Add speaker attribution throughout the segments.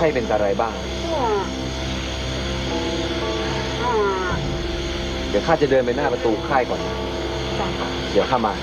Speaker 1: ข้เป็นอะไรบ้าง เดี๋ยวข้าจะเดินไปหน้าประตูค่ายก่อนนะเดี๋ยวข้ามา
Speaker 2: ล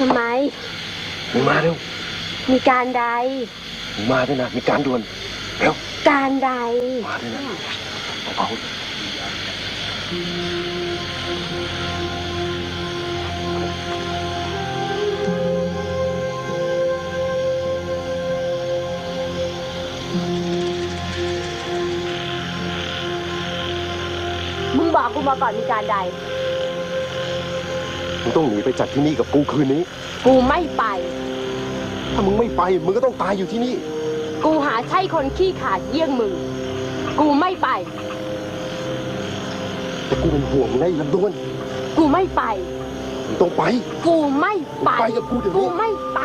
Speaker 3: ทำไม
Speaker 2: มึงมาเร็ว
Speaker 3: มีการใด
Speaker 2: มึงมาด้วยนะ มีการด่วน เร็ว
Speaker 3: การใด
Speaker 2: มาด้วยนะเบา
Speaker 3: มึงบอกกูมาก่อนมีการใด
Speaker 2: ๆ มึงต้องหนีไปจากที่นี่กับกูคืนนี้
Speaker 3: กูไม่ไป
Speaker 2: ถ้ามึงไม่ไป มึงก็ต้องตายอยู่ที่นี่
Speaker 3: กูหาใช่คนขี้ขลาดเยี่ยงมึง กูไม่ไป
Speaker 2: แต่กูเป็นห่วงมึงไงลำดวน
Speaker 3: กูไม่ไป
Speaker 2: มึงต้องไป
Speaker 3: กูไม่ไป
Speaker 2: ไปกับกูเดี๋ยวนี้
Speaker 3: กูไม่ไป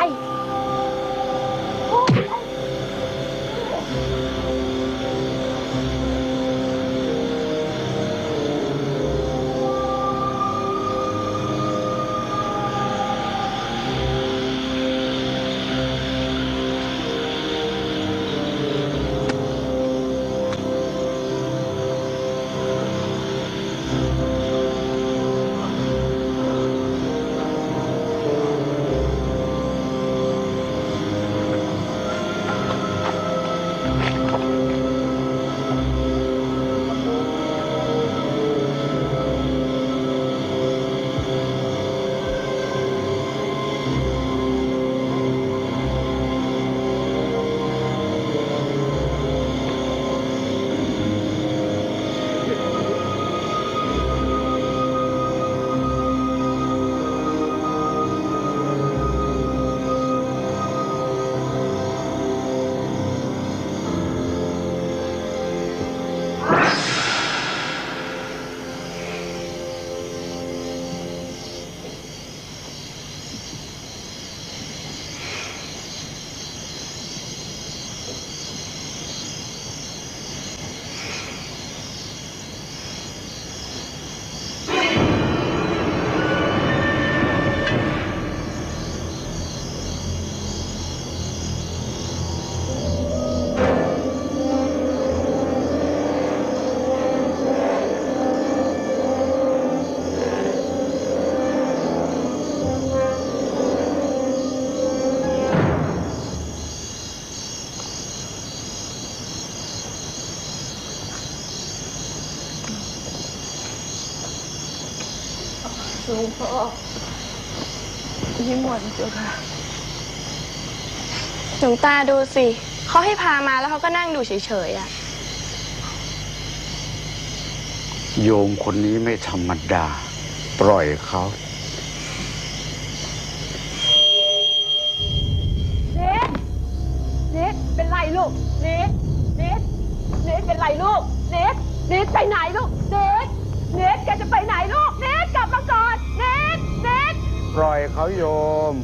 Speaker 4: งพ่อนิมนต์เจ้าค่ะ
Speaker 5: หลวงตาดูสิ เขาให้พามาแล้วเขาก็นั่งดูเฉยๆอะ
Speaker 6: โยมคนนี้ไม่ธรรมดา ปล่อยเขา
Speaker 3: เนทเนทเป็นไรลูกเนทเนทเนทเป็นไรลูกเนทเนทไปไหนลูกเนทเนทแกจะไปไหนลูกเนท
Speaker 6: ปล่อยเขาโยม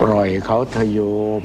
Speaker 6: ปล่อยเขาเถอะโยม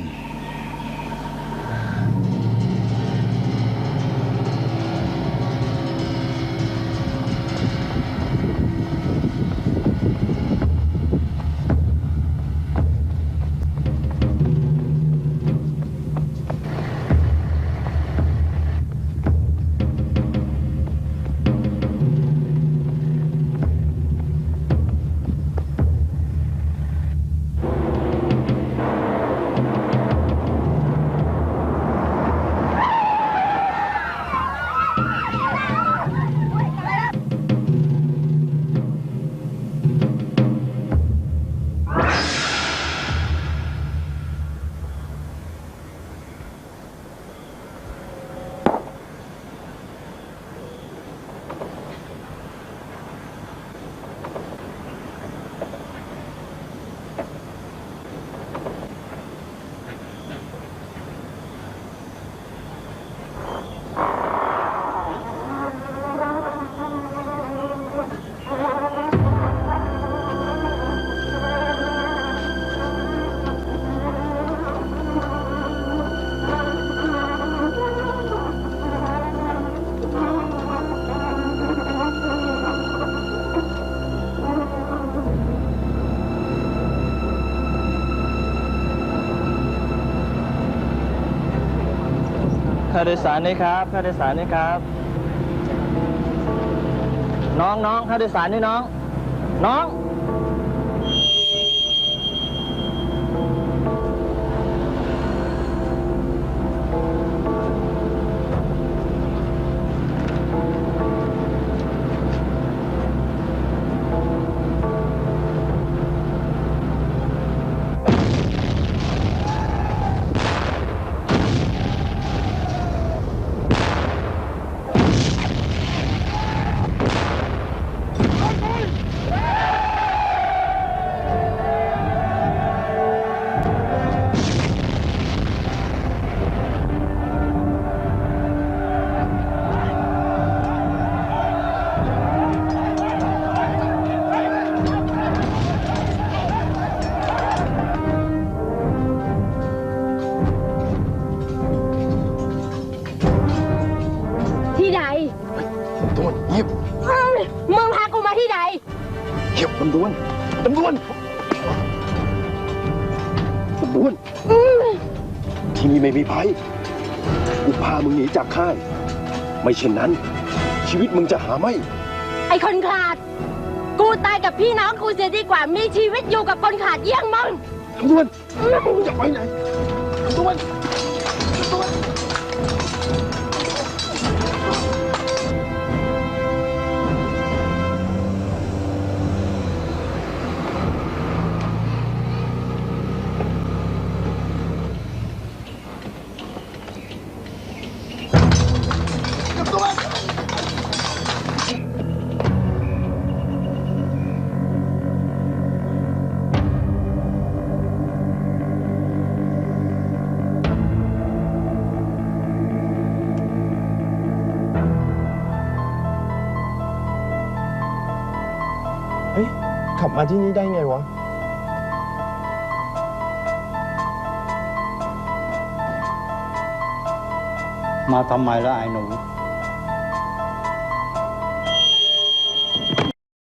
Speaker 7: ค่าโดยสารนี่ครับค่าโดยสารนี่ครับ น้องน้องค่าโดยสารนี่น้อง น้อง
Speaker 2: ลำดวน
Speaker 3: ที่นี่
Speaker 2: ไม่มีภัยกูพามึงหนีจากค่าย ไม่เช่นนั้น ชีวิตมึงจะหาไม่
Speaker 3: ไอ้คนขาด กูตายกับพี่น้องกูเสียดีกว่า มีชีวิตอยู่กับคนขาดเยี่ยงมึง
Speaker 2: ลำดวนมึงจะไปไหนลำดวน
Speaker 8: เฮ้ย ขับมาที่นี่ได้ไงวะ
Speaker 6: มาทำไมล่ะไอ้หนู